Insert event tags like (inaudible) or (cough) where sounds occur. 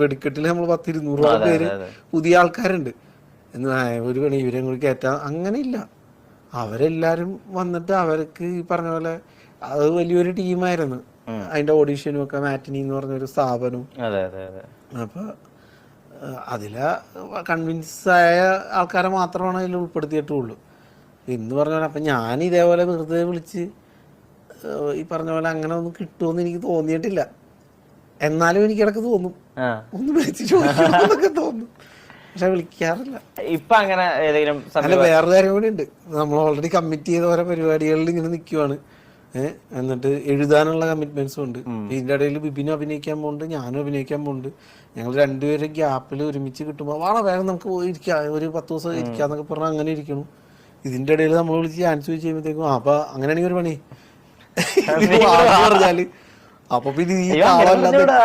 വെടിക്കെട്ടിൽ നമ്മൾ പത്തിരുന്നൂറോളം പേര് പുതിയ ആൾക്കാരുണ്ട്. എന്ന് ഒരു പണി ഇവരെ കൂടി കയറ്റാം. അങ്ങനെയില്ല. അവരെല്ലാരും വന്നിട്ട് അവർക്ക് ഈ പറഞ്ഞ പോലെ അത് വലിയൊരു ടീമായിരുന്നു. അതിന്റെ ഓഡീഷനും ഒക്കെ മാറ്റിനി എന്ന് പറഞ്ഞൊരു സ്ഥാപനവും അതെ അതെ അതെ. അപ്പൊ അതില കൺവിൻസ് ആയ ആൾക്കാരെ മാത്രമാണ് അതിൽ ഉൾപ്പെടുത്തിയിട്ടുള്ളൂ. എന്ന് പറഞ്ഞ പോലെ അപ്പൊ ഞാൻ ഇതേപോലെ വെറുതെ വിളിച്ച് ഈ പറഞ്ഞ പോലെ അങ്ങനെ ഒന്നും കിട്ടുമെന്ന് എനിക്ക് തോന്നിയിട്ടില്ല. എന്നാലും എനിക്ക് ഇടയ്ക്ക് തോന്നും. ഒന്ന് വിളിച്ച് ചോദിക്കണമെന്നൊക്കെ തോന്നും. പക്ഷെ വിളിക്കാറില്ല. ഇപ്പൊ അങ്ങനെ ഏതെങ്കിലും അല്ല വേറൊരു കാര്യം കൂടി ഉണ്ട്. നമ്മൾ ഓൾറെഡി കമ്മിറ്റ് ചെയ്ത ഓരോ പരിപാടികളിൽ ഇങ്ങനെ നിൽക്കുവാണ് ഏഹ് എന്നിട്ട് എഴുതാനുള്ള കമ്മിറ്റ്മെന്റ്സും ഉണ്ട്. ഇതിന്റെ ഇടയിൽ ബിബിനും അഭിനയിക്കാൻ പോകുന്നുണ്ട് ഞാനും അഭിനയിക്കാൻ പോകുന്നുണ്ട് ഞങ്ങൾ രണ്ടുപേരും ഗ്യാപ്പിൽ ഒരുമിച്ച് കിട്ടുമ്പോൾ വളരെ വേഗം നമുക്ക് ഇരിക്കാം ഒരു പത്ത് ദിവസം ഇരിക്കാന്നൊക്കെ പറഞ്ഞാൽ അങ്ങനെ ഇരിക്കണം ഇതിന്റെ ഇടയിൽ നമ്മൾ വിളിച്ച് ചാൻസ് ചോദിച്ചു കഴിയുമ്പോഴത്തേക്കും അപ്പൊ അങ്ങനെയാണെങ്കിൽ ഒരു പണി. (laughs) പറഞ്ഞാൽ. അപ്പൊ പിന്നെ നീ പറഞ്ഞൂടാ.